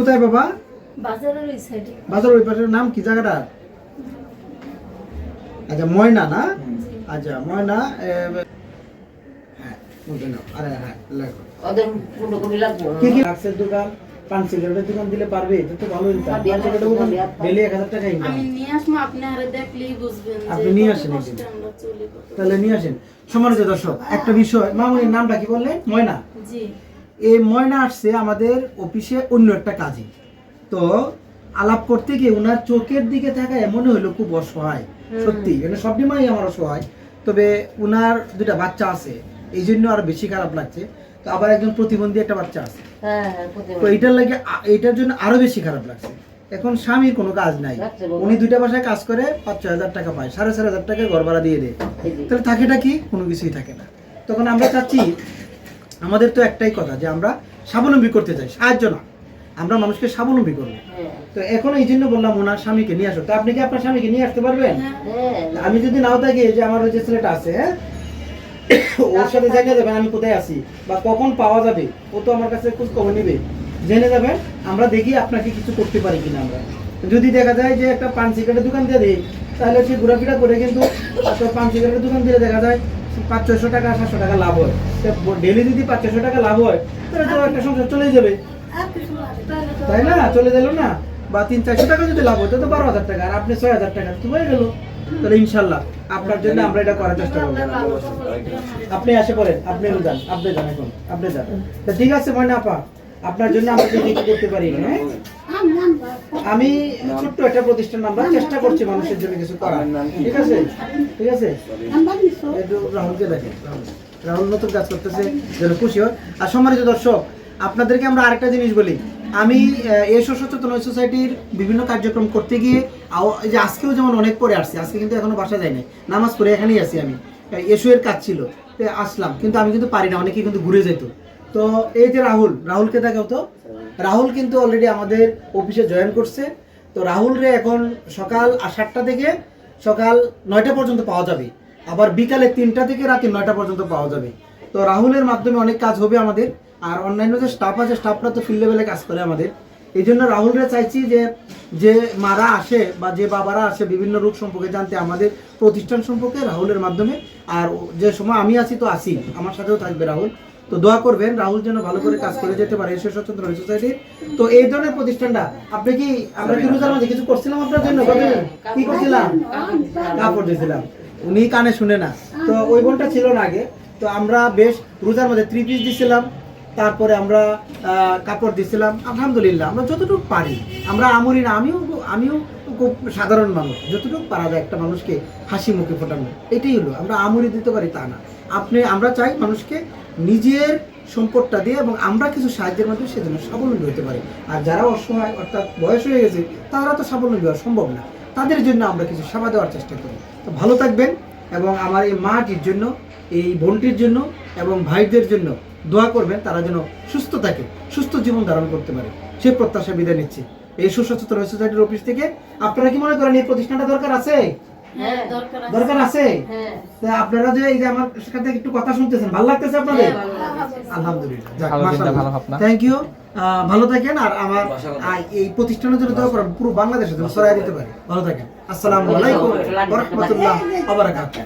কোথায় বাবা? বাজারের ওই সাইডে বাজার ওই পাশের নাম কি জায়গাটা? আচ্ছা ময়না না? আচ্ছা ময়না হ্যাঁ হ্যাঁ দোকান? দিলে পারবে তো ভালো। ডেলি এক হাজার টাকা ইনকাম আমি নিয়ে আসব আপনি আরে দেখলেই বুঝবেন যে আপনি নিয়ে আসেন। তাহলে নিয়ে আসেন। দর্শক একটা বিষয় মামুনির নামটা কি বললেন? ময়না? জি। এই ময়না আসছে আমাদের অফিসে অন্য একটা কাজে। তো আলাপ করতে গিয়ে ওনার চোখের দিকে থাকায় মনে হলো খুব অসহায় সত্যি। মানে সব মাই আমার অসহায়। তবে ওনার দুটা বাচ্চা আছে এই জন্য আরও বেশি খারাপ লাগছে। তো আবার একজন প্রতিবন্ধী একটা বাচ্চা আছে। হ্যাঁ হ্যাঁ তো এইটার লাগে এইটার জন্য আরও বেশি খারাপ লাগছে। এখন স্বামীর কোনো কাজ নাই। উনি দুইটা বাসায় কাজ করে পাঁচ ছয় হাজার টাকা পায় সাড়ে চার হাজার টাকা ঘর ভাড়া দিয়ে। দেয় তাহলে থাকেটা কি? কোনো কিছুই থাকে না। তখন আমরা চাচ্ছি আমাদের তো একটাই কথা যে আমরা স্বাবলম্বী করতে চাই সাহায্য না। আমরা মানুষকে স্বাবলম্বী করব। হ্যাঁ। তো এখন এই জন্য বললাম ওনার স্বামীকে নিয়ে আসো। তো আপনি কি আপনার স্বামীকে নিয়ে আসতে পারবেন? হ্যাঁ। আমি যদি নাও থাকি যে আমার ওই যে ছেলেটা আছে হ্যাঁ? ওর সাথে জানিয়ে যাবেন আমি কোথায় আছি বা কখন পাওয়া যাবে ও তো আমার কাছে খোঁজ খবর নেবে। জেনে যাবেন আমরা দেখি আপনাকে কিছু করতে পারি কিনা আমরা। যদি দেখা যায় যে একটা পান সিগারেটের দোকান দিয়ে দিই তাহলে সে ঘোরাফেরা করে কিন্তু পান সিগারেটের দোকান দিলে দেখা যায় পাঁচ ছয়শো টাকা সাতশো টাকা লাভ হয়। ডেলি যদি পাঁচ ছয়শো টাকা লাভ হয় তাহলে তো একটা সংসার চলে যাবে। তাই না? চলে গেল না? বা তিন চারশো টাকা যদি লাভ হতো তো বারো হাজার টাকা আর আপনি ছয় হাজার টাকা তো হয়ে গেল। তাহলে ইনশাল্লাহ আপনার জন্য আমরা এটা করার চেষ্টা করব। আপনি আসে পড়েন আপনি যান আপনি যান এখন আপনি যান। তা ঠিক আছে ময়না আপা আপনার জন্য আমরা কিছু করতে পারি হ্যাঁ? আমি ছোট্ট একটা প্রতিষ্ঠান আমরা চেষ্টা করছি মানুষের জন্য কিছু করার। ঠিক আছে? ঠিক আছে? একটু রাহুলকে দেখেন রাহুল। নতুন কাজ করতেছে যেন খুশি হয়। আর সম্মানিত দর্শক আপনাদেরকে আমরা আরেকটা জিনিস বলি। আমি আহ, সচেতন সোসাইটির বিভিন্ন কার্যক্রম করতে গিয়ে যে আজকেও যেমন অনেক পরে আসছি আজকে কিন্তু এখনও বাসা যাই নাই। নামাজ পড়ে এখানেই আছি আমি। এসো কাজ ছিল আসলাম। কিন্তু আমি কিন্তু পারি না অনেকে কিন্তু ঘুরে যেত তো এই যে রাহুল, রাহুলকে দেখাও তো। রাহুল কিন্তু অলরেডি আমাদের অফিসে জয়েন করছে। তো রাহুল রে এখন সকাল সাতটা থেকে সকাল নয়টা পর্যন্ত পাওয়া যাবে। আবার বিকালে তিনটা থেকে রাতে নয়টা পর্যন্ত পাওয়া যাবে। তো রাহুলের মাধ্যমে অনেক কাজ হবে আমাদের। আর অন্যান্য যে স্টাফ আছে স্টাফরা তো ফিল্ড লেভেলে কাজ করে আমাদের। এই জন্য রাহুলরে চাইছি যে যে মারা আসে বা যে বাবারা আসে বিভিন্ন রূপ সম্পর্কে জানতে আমাদের প্রতিষ্ঠান সম্পর্কে রাহুলের মাধ্যমে। আর যে সময় আমি আছি তো আসি আমার সাথেও থাকবে রাহুল। তো দোয়া করবেন রাহুল যেন ভালো করে কাজ করে যেতে পারে এসে সচেতন সোসাইটি তো এই ধরনের প্রতিষ্ঠানটা আপনি কি আমরা কি রোজার মধ্যে কিছু করছিলাম আপনার জন্য? কি করছিলাম? কাপড় দিয়েছিলাম। উনি কানে শুনে না। তো ওই বোনটা ছিল না আগে। তো আমরা বেশ রোজার মধ্যে থ্রি পিস দিছিলাম। তারপরে আমরা কাপড় দিছিলাম। আলহামদুলিল্লাহ আমরা যতটুকু পারি। আমরা আমরি না আমিও আমিও খুব সাধারণ মানুষ। যতটুকু পারা যায় একটা মানুষকে হাসি মুখে ফোটানো। এটাই হলো আমরা আমরি দিতে পারি তা না। আপনি আমরা চাই মানুষকে নিজের সম্পদটা দিয়ে এবং আমরা কিছু সাহায্যের মাধ্যমে সেজন্য স্বাবলম্বী হতে পারি। আর যারা অসহায় অর্থাৎ বয়স হয়ে গেছে, তারা তো স্বাবলম্বী হওয়া সম্ভব না। তাদের জন্য আমরা কিছু সেবা দেওয়ার চেষ্টা করি। তো ভালো থাকবেন এবং আমার এই মাটির জন্য, এই বোনটির জন্য এবং ভাইদের জন্য দোয়া করবেন, তারা যেন সুস্থ থাকে, সুস্থ জীবন ধারণ করতে পারে। সে প্রত্যাশা বিদায় নিচ্ছে। এই সুস্বাস্থ্য সোসাইটির অফিস থেকে আপনারা কি মনে করেন এই প্রতিষ্ঠানটা দরকার আছে? দরকার আছে। হ্যাঁ। আপনারা যে এই যে আমার সাথে একটু কথা শুনতেছেন ভালো লাগতেছে আপনাদের? হ্যাঁ। আলহামদুলিল্লাহ থ্যাংক ইউ ভালো থাকেন আর আমার এই প্রতিষ্ঠানের জন্য দোয়া করেন পুরো বাংলাদেশের জন্য সরাই দিতে পারে। ভালো থাকেন। আসসালামু আলাইকুম ওয়া রাহমাতুল্লাহ ওয়া বারাকাতুহু।